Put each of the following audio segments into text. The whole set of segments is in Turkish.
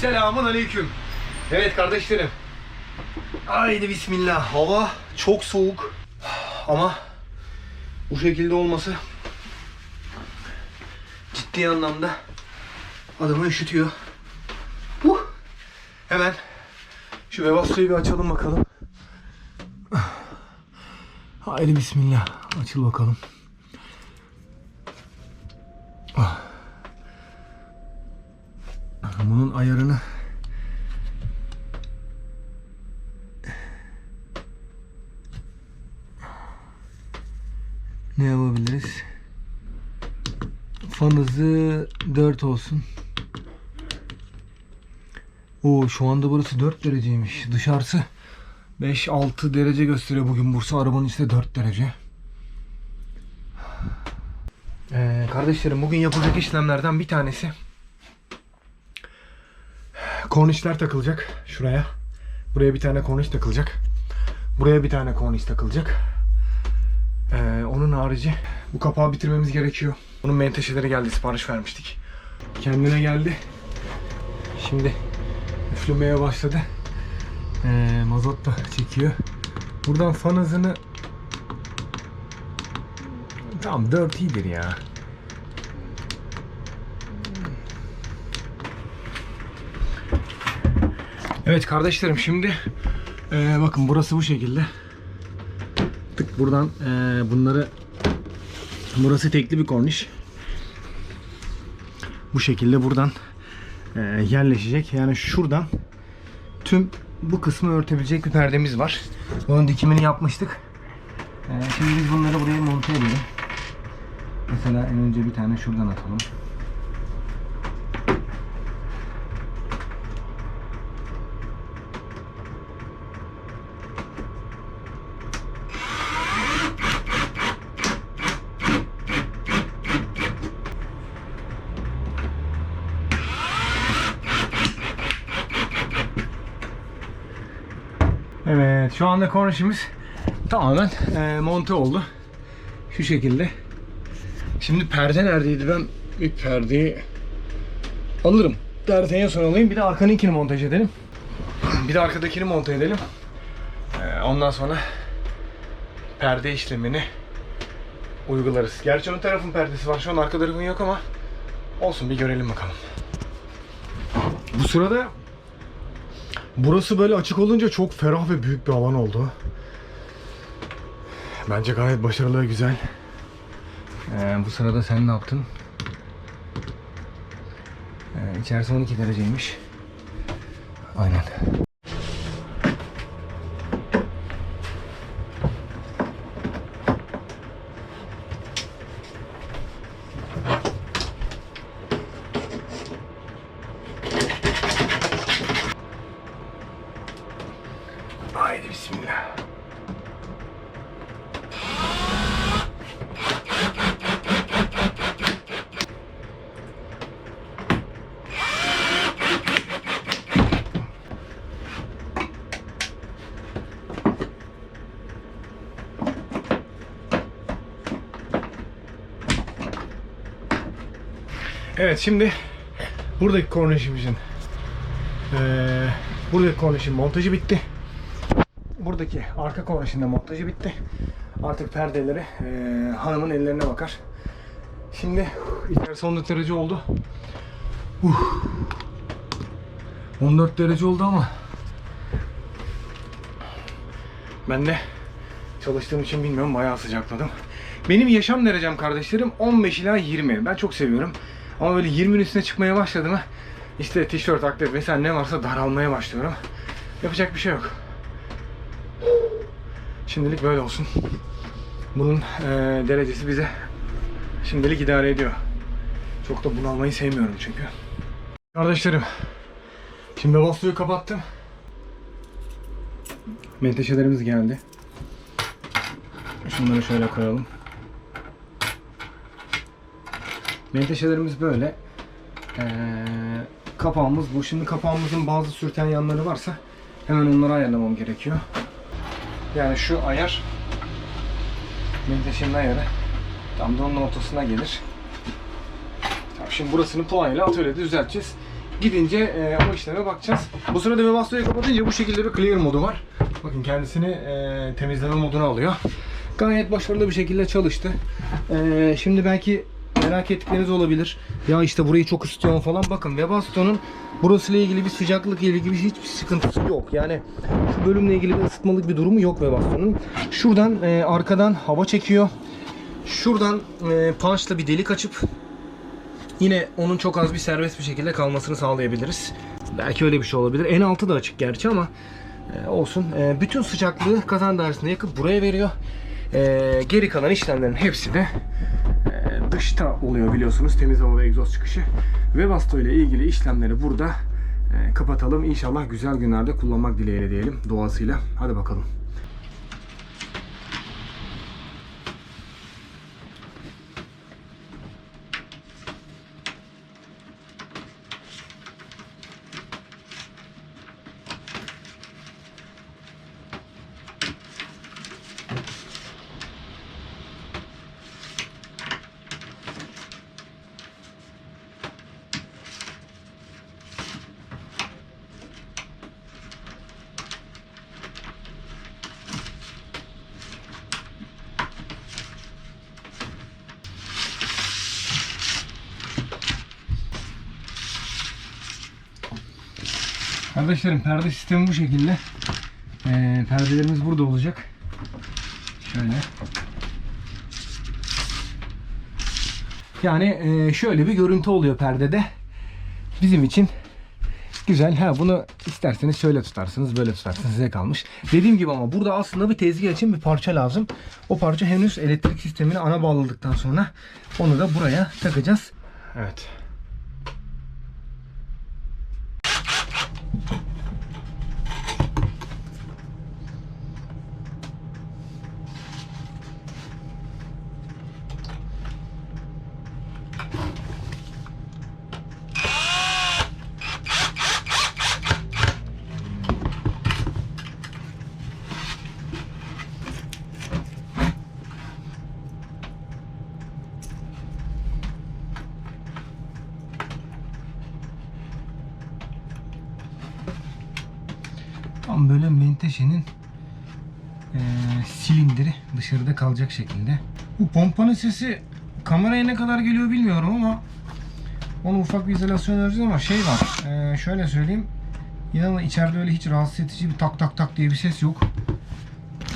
Selamun aleyküm. Evet kardeşlerim. Haydi bismillah. Hava çok soğuk. Ama bu şekilde olması ciddi anlamda adamı üşütüyor. Huh. Hemen şu Webasto'yu bir açalım bakalım. Haydi bismillah. Açıl bakalım. Bunun ayarını ne yapabiliriz? Fan hızı 4 olsun. Oo şu anda burası 4 dereceymiş. Dışarısı 5-6 derece gösteriyor bugün Bursa. Arabanın içinde 4 derece. Ee, kardeşlerim bugün yapılacak işlemlerden bir tanesi kornişler takılacak şuraya. Buraya bir tane korniş takılacak. Buraya bir tane korniş takılacak. Ee, onun harici bu kapağı bitirmemiz gerekiyor. Bunun menteşeleri geldi sipariş vermiştik. Kendine geldi. Şimdi üflemeye başladı. Ee, mazot da çekiyor. Buradan fan hızını Tamam 4 iyidir ya. Evet kardeşlerim şimdi eee, bakın burası bu şekilde. Tık buradan eee, bunları burası tekli bir korniş. Bu şekilde buradan eee, yerleşecek. Yani şuradan tüm bu kısmı örtebilecek bir perdemiz var. Bunun dikimini yapmıştık. Eee, şimdi biz bunları buraya monte edelim. Mesela en önce bir tane şuradan atalım. Evet şu anda kornişimiz tamamen eee, monte oldu. Şu şekilde. Şimdi perde neredeydi? Ben bir perdeyi alırım. Perdeyi sonra alayım. Bir de arkanınkini montaj edelim. Bir de arkadakini monte edelim. Ee, ondan sonra perde işlemini uygularız. Gerçi ön tarafın perdesi var. Şu an arka tarafın yok ama olsun bir görelim bakalım. Bu sırada burası böyle açık olunca çok ferah ve büyük bir alan oldu. Bence gayet başarılı ve güzel. Ee, bu sırada sen ne yaptın? Ee, içerisi 12 dereceymiş. Aynen. Haydi bismillah. Evet şimdi buradaki kornişimizin eee buradaki kornişin montajı bitti. Buradaki arka kornişin de montajı bitti. Artık perdeleri eee, hanımın ellerine bakar. Şimdi içerisi 14 derece oldu. Uh. 14 derece oldu ama ben de çalıştığım için bilmiyorum bayağı sıcakladım. Benim yaşam derecem kardeşlerim 15 ila 20. Ben çok seviyorum. Ama böyle 20'nin üstüne çıkmaya başladı mı işte tişört, aktif vesaire ne varsa daralmaya başlıyorum. Yapacak bir şey yok. Şimdilik böyle olsun. Bunun eee, derecesi bize şimdilik idare ediyor. Çok da bunalmayı sevmiyorum çünkü. Kardeşlerim, şimdi bastığı kapattım. Menteşelerimiz geldi. Şunları şöyle koyalım. Menteşelerimiz böyle. Ee, kapağımız bu. Şimdi kapağımızın bazı sürten yanları varsa hemen onları ayarlamam gerekiyor. Yani şu ayar menteşenin ayarı tam da onun ortasına gelir. Şimdi burasını puan ile atölyede düzelteceğiz. Gidince e, o işleme bakacağız. Bu sırada Webasto'yu kapatınca bu şekilde bir clear modu var. Bakın kendisini e, temizleme moduna alıyor. Gayet başarılı bir şekilde çalıştı. E, şimdi belki merak ettikleriniz olabilir. Ya işte burayı çok ısıtıyorum falan. Bakın Webasto'nun burasıyla ilgili bir sıcaklık ile ilgili hiçbir sıkıntısı yok. Yani şu bölümle ilgili bir ısıtmalık bir durumu yok Webasto'nun. Şuradan e, arkadan hava çekiyor. Şuradan e, punchla bir delik açıp yine onun çok az bir serbest bir şekilde kalmasını sağlayabiliriz. Belki öyle bir şey olabilir. En altı da açık gerçi ama e, olsun. E, bütün sıcaklığı kazan dairesine yakıp buraya veriyor. E, geri kalan işlemlerin hepsi de dışta oluyor biliyorsunuz. Temiz hava ve egzoz çıkışı. Webasto ile ilgili işlemleri burada e, kapatalım. İnşallah güzel günlerde kullanmak dileğiyle diyelim doğasıyla. Hadi bakalım. Kardeşlerim perde sistemi bu şekilde. Ee, perdelerimiz burada olacak. Şöyle. Yani e, şöyle bir görüntü oluyor perdede. Bizim için güzel. Ha bunu isterseniz şöyle tutarsınız, böyle tutarsınız size kalmış. Dediğim gibi ama burada aslında bir tezgah için bir parça lazım. O parça henüz elektrik sistemine ana bağladıktan sonra onu da buraya takacağız. Evet. Tam menteşenin eee, silindiri dışarıda kalacak şekilde. Bu pompanın sesi kameraya ne kadar geliyor bilmiyorum ama onu ufak bir izolasyon vereceğiz ama şey var. eee, şöyle söyleyeyim. İnanın içeride öyle hiç rahatsız edici bir tak tak tak diye bir ses yok.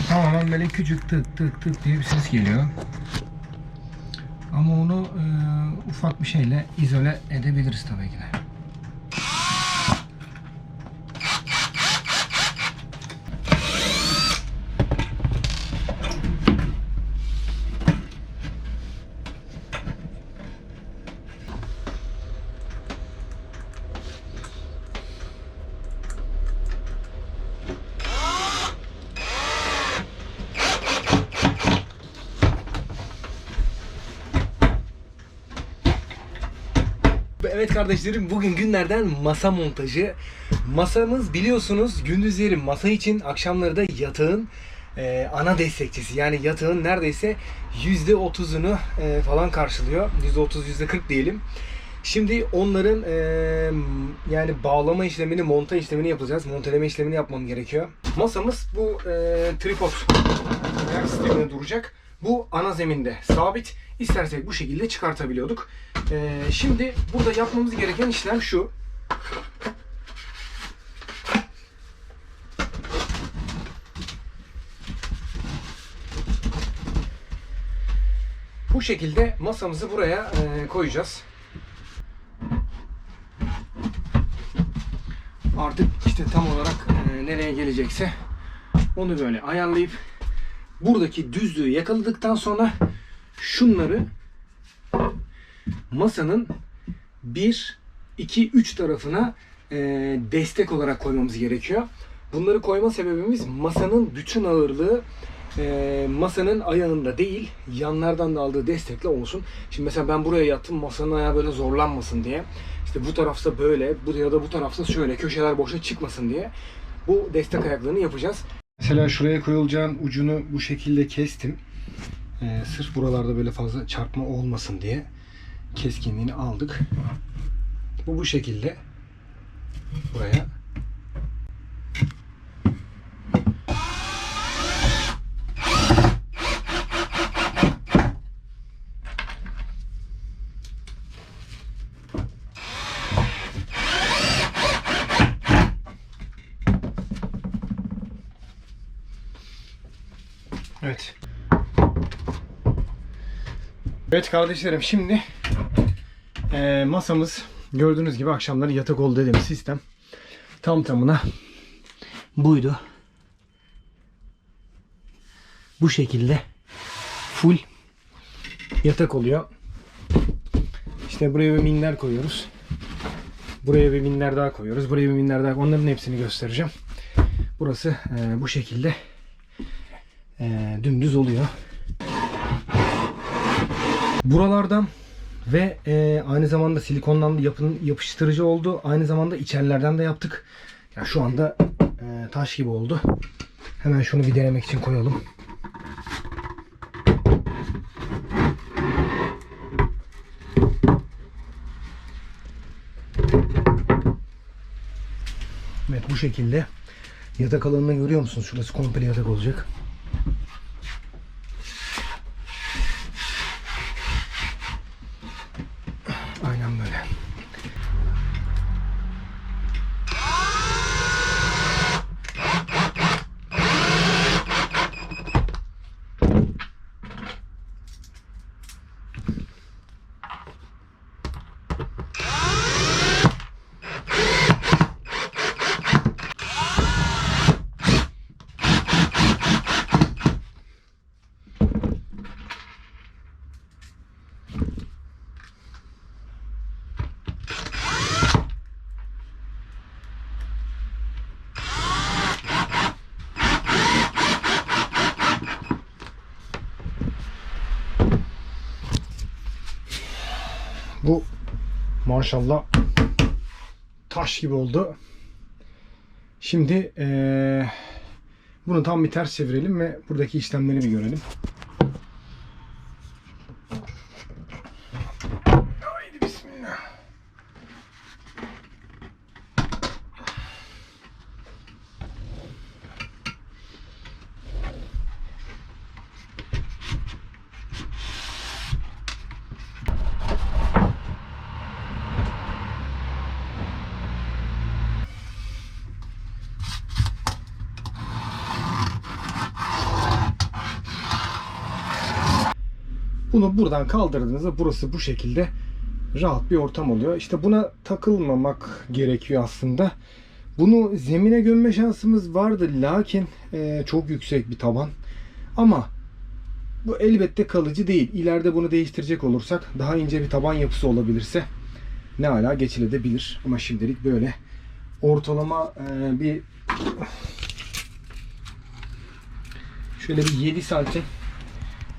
Tamamen böyle küçük tık tık tık diye bir ses geliyor. Ama onu eee, ufak bir şeyle izole edebiliriz tabii ki de. Evet kardeşlerim bugün günlerden masa montajı. Masamız biliyorsunuz gündüzleri masa için akşamları da yatağın e, ana destekçisi. Yani yatağın neredeyse %30'unu e, falan karşılıyor. %30 %40 diyelim. Şimdi onların e, yani bağlama işlemini, monta işlemini yapacağız. Monteleme işlemini yapmam gerekiyor. Masamız bu e, tripod sistemine duracak. Bu ana zeminde sabit. İstersek bu şekilde çıkartabiliyorduk. E, şimdi burada yapmamız gereken işlem şu. Bu şekilde masamızı buraya e, koyacağız. Artık işte tam olarak e, nereye gelecekse onu böyle ayarlayıp buradaki düzlüğü yakaladıktan sonra şunları masanın 1, 2, 3 tarafına e, destek olarak koymamız gerekiyor. Bunları koyma sebebimiz masanın bütün ağırlığı e, masanın ayağında değil yanlardan da aldığı destekle olsun. Şimdi mesela ben buraya yattım masanın ayağı böyle zorlanmasın diye. İşte bu tarafta böyle bu ya da bu tarafta şöyle köşeler boşa çıkmasın diye bu destek ayaklarını yapacağız. Mesela şuraya koyulacağın ucunu bu şekilde kestim. Ee, sırf buralarda böyle fazla çarpma olmasın diye keskinliğini aldık. Bu bu şekilde. buraya. Evet. Evet kardeşlerim şimdi eee, masamız gördüğünüz gibi akşamları yatak oldu dediğimiz sistem tam tamına buydu. Bu şekilde full yatak oluyor. İşte buraya bir minder koyuyoruz. Buraya bir minder daha koyuyoruz. Buraya bir minder daha Onların hepsini göstereceğim. Burası eee, bu şekilde eee, dümdüz oluyor. Buralardan ve e, aynı zamanda silikondan yapın, yapıştırıcı oldu. Aynı zamanda içerilerden de yaptık. Ya şu anda e, taş gibi oldu. Hemen şunu bir denemek için koyalım. Evet bu şekilde. Yatak alanını görüyor musunuz? Şurası komple yatak olacak. Aynen böyle. Bu maşallah taş gibi oldu. Şimdi eee, bunu tam bir ters çevirelim ve buradaki işlemleri bir görelim. Bunu buradan kaldırdığınızda burası bu şekilde rahat bir ortam oluyor. İşte buna takılmamak gerekiyor aslında. Bunu zemine gömme şansımız vardı lakin e, çok yüksek bir taban. Ama bu elbette kalıcı değil. İleride bunu değiştirecek olursak daha ince bir taban yapısı olabilirse ne ala geçilebilir. Ama şimdilik böyle ortalama e, bir şöyle bir 7 santim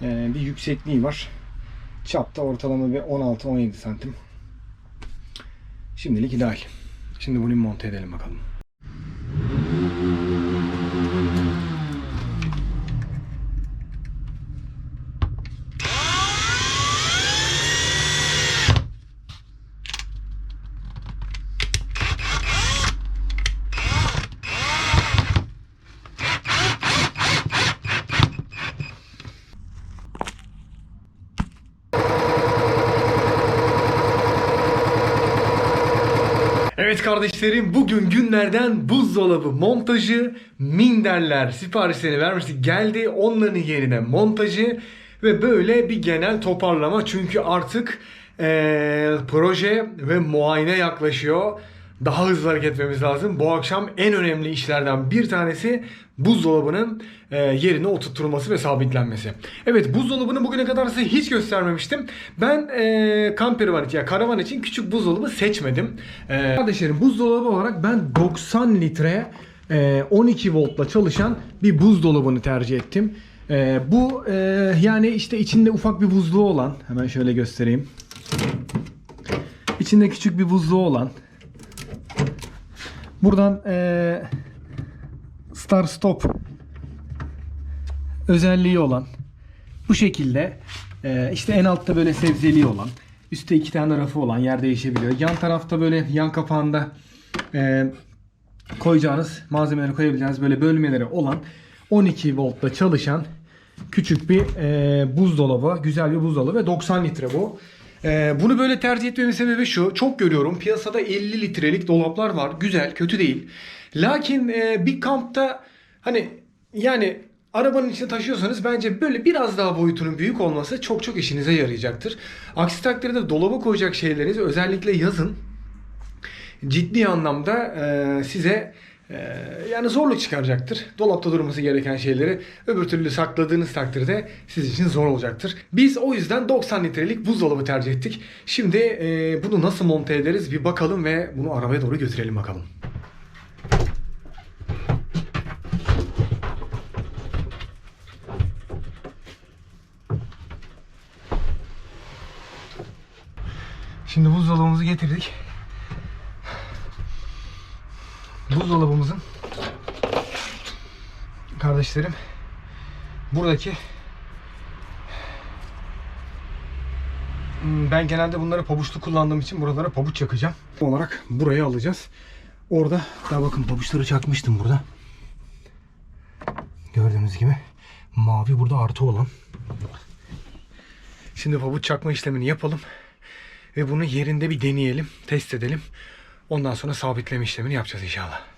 bir yüksekliği var. Çapta ortalama bir 16-17 santim. Şimdilik ideal. Şimdi bunu monte edelim bakalım. Evet kardeşlerim bugün günlerden buzdolabı montajı, minderler siparişlerini vermiştik. Geldi onların yerine montajı ve böyle bir genel toparlama. Çünkü artık eee, proje ve muayene yaklaşıyor. Daha hızlı hareket etmemiz lazım. Bu akşam en önemli işlerden bir tanesi buzdolabının e, yerine oturtulması ve sabitlenmesi. Evet buzdolabını bugüne kadar size hiç göstermemiştim. Ben e, kamperivan için, yani karavan için küçük buzdolabı seçmedim. E, kardeşlerim buzdolabı olarak ben 90 litre e, 12 voltla çalışan bir buzdolabını tercih ettim. E, bu e, yani işte içinde ufak bir buzluğu olan hemen şöyle göstereyim. İçinde küçük bir buzluğu olan Buradan eee Star Stop özelliği olan bu şekilde eee, işte en altta böyle sebzeli olan üstte iki tane rafı olan yer değişebiliyor. Yan tarafta böyle yan kapağında e, koyacağınız malzemeleri koyabileceğiniz böyle bölmeleri olan 12 voltta çalışan küçük bir e, buzdolabı. Güzel bir buzdolabı ve 90 litre bu. E, bunu böyle tercih etmemin sebebi şu. Çok görüyorum piyasada 50 litrelik dolaplar var. Güzel, kötü değil. Lakin e, bir kampta hani yani arabanın içine taşıyorsanız bence böyle biraz daha boyutunun büyük olması çok çok işinize yarayacaktır. Aksi takdirde dolaba koyacak şeyleriniz özellikle yazın ciddi anlamda e, size yani zorluk çıkaracaktır. Dolapta durması gereken şeyleri öbür türlü sakladığınız takdirde sizin için zor olacaktır. Biz o yüzden 90 litrelik buzdolabı tercih ettik. Şimdi e, bunu nasıl monte ederiz bir bakalım ve bunu arabaya doğru götürelim bakalım. Şimdi buzdolabımızı getirdik. Buzdolabımızın kardeşlerim buradaki Hmm, ben genelde bunları pabuçlu kullandığım için buralara pabuç çakacağım. olarak burayı alacağız. Orada daha bakın pabuçları çakmıştım burada. Gördüğünüz gibi mavi burada artı olan. Şimdi pabuç çakma işlemini yapalım ve bunu yerinde bir deneyelim, test edelim. Ondan sonra sabitleme işlemini yapacağız inşallah.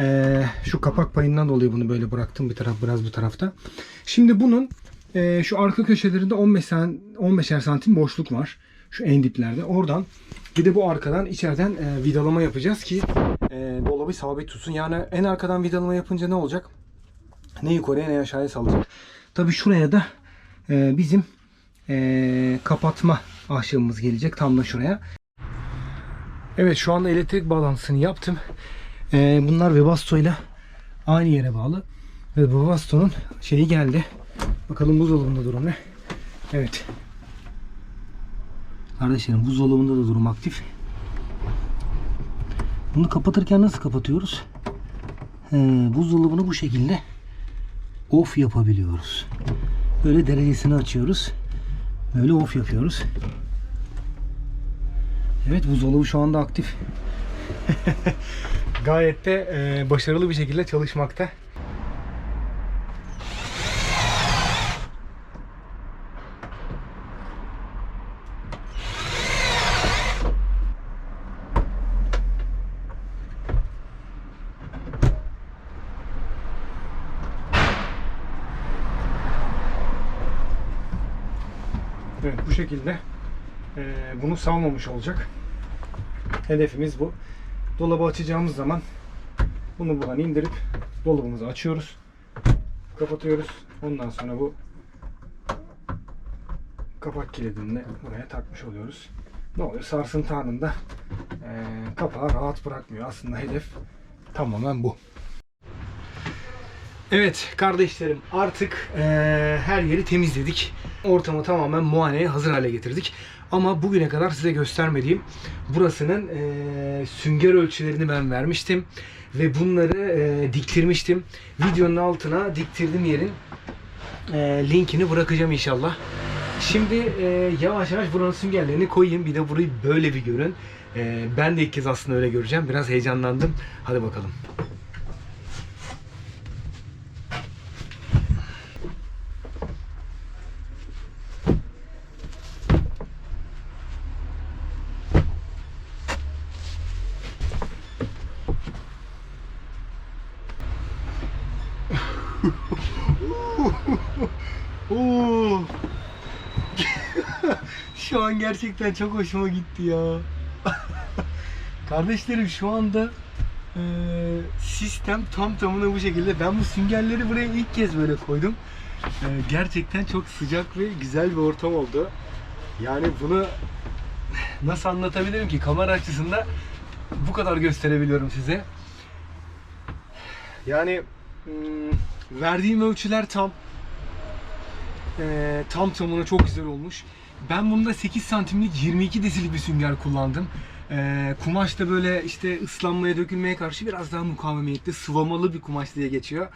Ee, şu kapak payından dolayı bunu böyle bıraktım bir taraf biraz bu tarafta. Şimdi bunun e, şu arka köşelerinde 15 san, 15'er santim boşluk var. Şu en diplerde. Oradan bir de bu arkadan içeriden e, vidalama yapacağız ki e, dolabı sabit tutsun. Yani en arkadan vidalama yapınca ne olacak? Ne yukarıya ne aşağıya salacak. Tabi şuraya da e, bizim e, kapatma ahşabımız gelecek. Tam da şuraya. Evet şu anda elektrik bağlantısını yaptım. Ee, bunlar Webasto ile aynı yere bağlı. Ve Webasto'nun şeyi geldi. Bakalım buzdolabında durum ne? Evet. Kardeşlerim buzdolabında da durum aktif. Bunu kapatırken nasıl kapatıyoruz? Ee, buzdolabını bu şekilde off yapabiliyoruz. Böyle derecesini açıyoruz. Böyle off yapıyoruz. Evet buzdolabı şu anda aktif. Gayet de e, başarılı bir şekilde çalışmakta. Evet bu şekilde e, bunu salmamış olacak. Hedefimiz bu. Dolabı açacağımız zaman bunu buradan indirip dolabımızı açıyoruz. Kapatıyoruz. Ondan sonra bu kapak kilidini buraya takmış oluyoruz. Ne oluyor? Sarsıntı anında e, kapağı rahat bırakmıyor. Aslında hedef tamamen bu. Evet kardeşlerim artık e, her yeri temizledik. Ortamı tamamen muayeneye hazır hale getirdik. Ama bugüne kadar size göstermediğim burasının e, sünger ölçülerini ben vermiştim. Ve bunları e, diktirmiştim. Videonun altına diktirdim yerin e, linkini bırakacağım inşallah. Şimdi e, yavaş yavaş buranın süngerlerini koyayım. Bir de burayı böyle bir görün. E, ben de ilk kez aslında öyle göreceğim. Biraz heyecanlandım. Hadi bakalım. Oo. şu an gerçekten çok hoşuma gitti ya. Kardeşlerim şu anda e, sistem tam tamına bu şekilde. Ben bu süngerleri buraya ilk kez böyle koydum. E, gerçekten çok sıcak ve güzel bir ortam oldu. Yani bunu nasıl anlatabilirim ki kamera açısında bu kadar gösterebiliyorum size. Yani hmm, verdiğim ölçüler tam. Ee, tam tamına çok güzel olmuş. Ben bunda 8 santimlik 22 desilik bir sünger kullandım. Ee, kumaş da böyle işte ıslanmaya dökülmeye karşı biraz daha mukavemetli, sıvamalı bir kumaş diye geçiyor.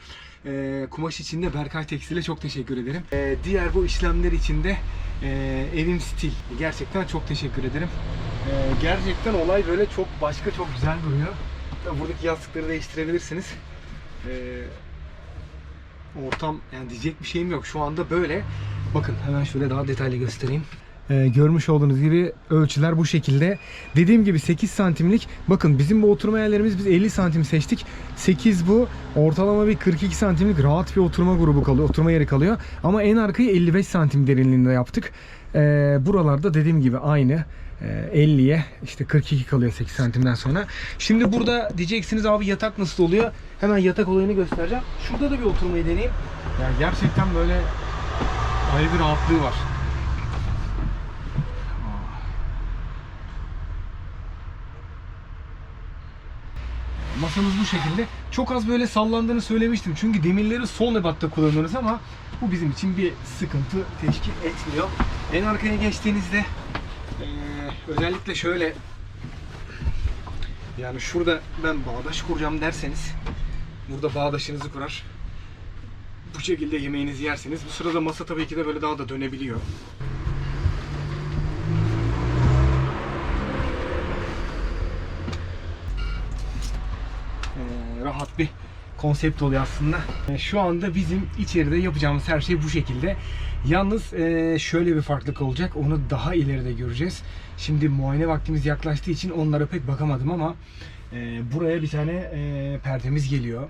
Ee, kumaş için de Berkay Tekstil'e çok teşekkür ederim. Ee, diğer bu işlemler için de e, Evim Stil. Gerçekten çok teşekkür ederim. Ee, gerçekten olay böyle çok başka, çok güzel duruyor. Hatta buradaki yastıkları değiştirebilirsiniz. Ee, ortam yani diyecek bir şeyim yok. Şu anda böyle. Bakın hemen şöyle daha detaylı göstereyim. Ee, görmüş olduğunuz gibi ölçüler bu şekilde. Dediğim gibi 8 santimlik. Bakın bizim bu oturma yerlerimiz biz 50 santim seçtik. 8 bu. Ortalama bir 42 santimlik rahat bir oturma grubu kalıyor. Oturma yeri kalıyor. Ama en arkayı 55 santim derinliğinde yaptık. Ee, buralarda dediğim gibi aynı. Ee, 50'ye işte 42 kalıyor 8 santimden sonra. Şimdi burada diyeceksiniz abi yatak nasıl oluyor? Hemen yatak olayını göstereceğim. Şurada da bir oturmayı deneyeyim. Yani gerçekten böyle ayrı bir rahatlığı var. Masamız bu şekilde. Çok az böyle sallandığını söylemiştim. Çünkü demirleri sol ebatta kullanıyoruz ama bu bizim için bir sıkıntı teşkil etmiyor. En arkaya geçtiğinizde eee, özellikle şöyle yani şurada ben bağdaş kuracağım derseniz burada bağdaşınızı kurar. Şekilde yemeğinizi yersiniz. Bu sırada masa tabii ki de böyle daha da dönebiliyor. Ee, rahat bir konsept oluyor aslında. Ee, Şu anda bizim içeride yapacağımız her şey bu şekilde. Yalnız e, şöyle bir farklılık olacak. Onu daha ileride göreceğiz. Şimdi muayene vaktimiz yaklaştığı için onlara pek bakamadım ama e, buraya bir tane perdemiz geliyor.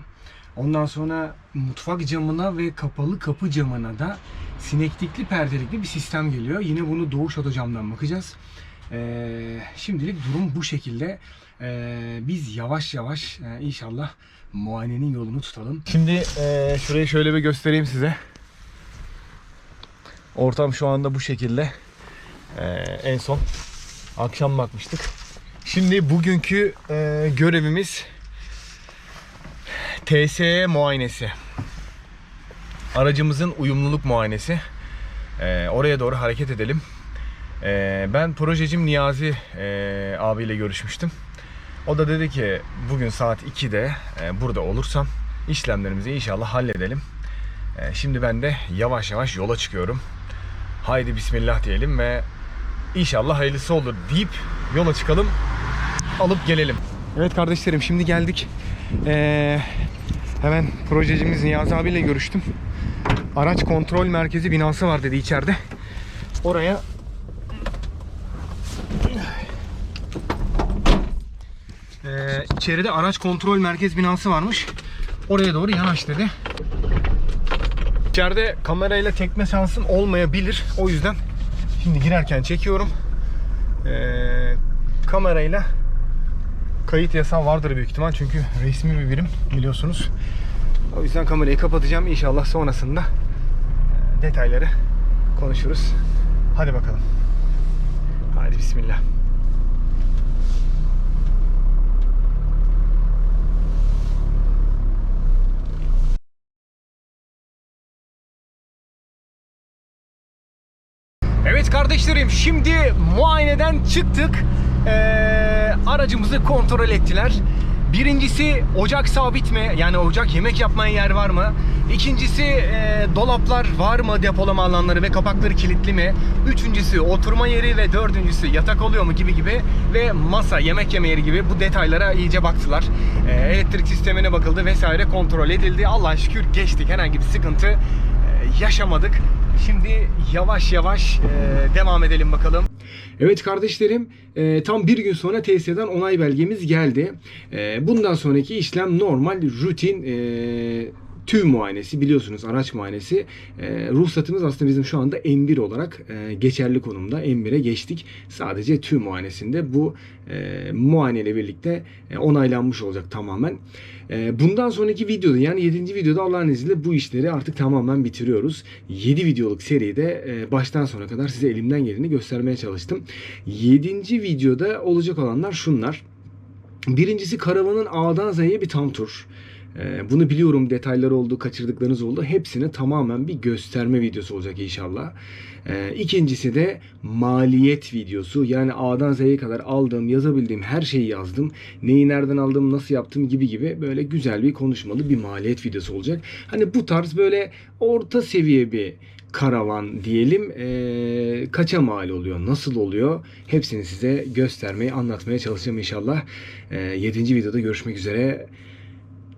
Ondan sonra mutfak camına ve kapalı kapı camına da sineklikli perdelikli bir sistem geliyor. Yine bunu doğuş oda camdan bakacağız. Ee, şimdilik durum bu şekilde. Ee, biz yavaş yavaş e, inşallah muayenenin yolunu tutalım. Şimdi e, şurayı şöyle bir göstereyim size. Ortam şu anda bu şekilde. Ee, en son akşam bakmıştık. Şimdi bugünkü e, görevimiz TSE muayenesi. Aracımızın uyumluluk muayenesi. Ee, oraya doğru hareket edelim. Ee, ben projecim Niyazi e, abiyle görüşmüştüm. O da dedi ki bugün saat 2'de e, burada olursam işlemlerimizi inşallah halledelim. E, şimdi ben de yavaş yavaş yola çıkıyorum. Haydi bismillah diyelim ve inşallah hayırlısı olur deyip yola çıkalım. Alıp gelelim. Evet kardeşlerim şimdi geldik. Ee, hemen projecimiz Niyazi abiyle görüştüm. Araç kontrol merkezi binası var dedi içeride. Oraya Ee, içeride araç kontrol merkez binası varmış. Oraya doğru yanaş dedi. İçeride kamerayla çekme şansım olmayabilir. O yüzden şimdi girerken çekiyorum. Ee, kamerayla kayıt yasağı vardır büyük ihtimal çünkü resmi bir birim biliyorsunuz. O yüzden kamerayı kapatacağım. İnşallah sonrasında e, detayları konuşuruz. Hadi bakalım. Hadi bismillah. Evet kardeşlerim şimdi muayeneden çıktık. Ee, aracımızı kontrol ettiler. Birincisi ocak sabit mi? Yani ocak yemek yapmaya yer var mı? İkincisi e, dolaplar var mı depolama alanları ve kapakları kilitli mi? Üçüncüsü oturma yeri ve dördüncüsü yatak oluyor mu gibi gibi ve masa yemek yeme yeri gibi bu detaylara iyice baktılar. E, elektrik sistemine bakıldı vesaire kontrol edildi. Allah'a şükür geçtik herhangi bir sıkıntı e, yaşamadık. Şimdi yavaş yavaş e, devam edelim bakalım. Evet kardeşlerim e, tam bir gün sonra TSE'den onay belgemiz geldi. E, bundan sonraki işlem normal rutin e, tüm muayenesi biliyorsunuz araç muayenesi. E, ruhsatımız aslında bizim şu anda M1 olarak e, geçerli konumda. M1'e geçtik. Sadece tüm muayenesinde bu e, muayeneyle birlikte e, onaylanmış olacak tamamen. E, bundan sonraki videoda yani 7. videoda Allah'ın izniyle bu işleri artık tamamen bitiriyoruz. 7 videoluk seride e, baştan sona kadar size elimden geleni göstermeye çalıştım. 7. videoda olacak olanlar şunlar. Birincisi karavanın A'dan Z'ye bir tam tur. Ee, bunu biliyorum detayları oldu, kaçırdıklarınız oldu. Hepsini tamamen bir gösterme videosu olacak inşallah. Ee, ikincisi de maliyet videosu. Yani A'dan Z'ye kadar aldığım, yazabildiğim her şeyi yazdım. Neyi nereden aldım, nasıl yaptım gibi gibi böyle güzel bir konuşmalı bir maliyet videosu olacak. Hani bu tarz böyle orta seviye bir karavan diyelim Ee, kaça mal oluyor, nasıl oluyor hepsini size göstermeye, anlatmaya çalışacağım inşallah. 7. videoda görüşmek üzere.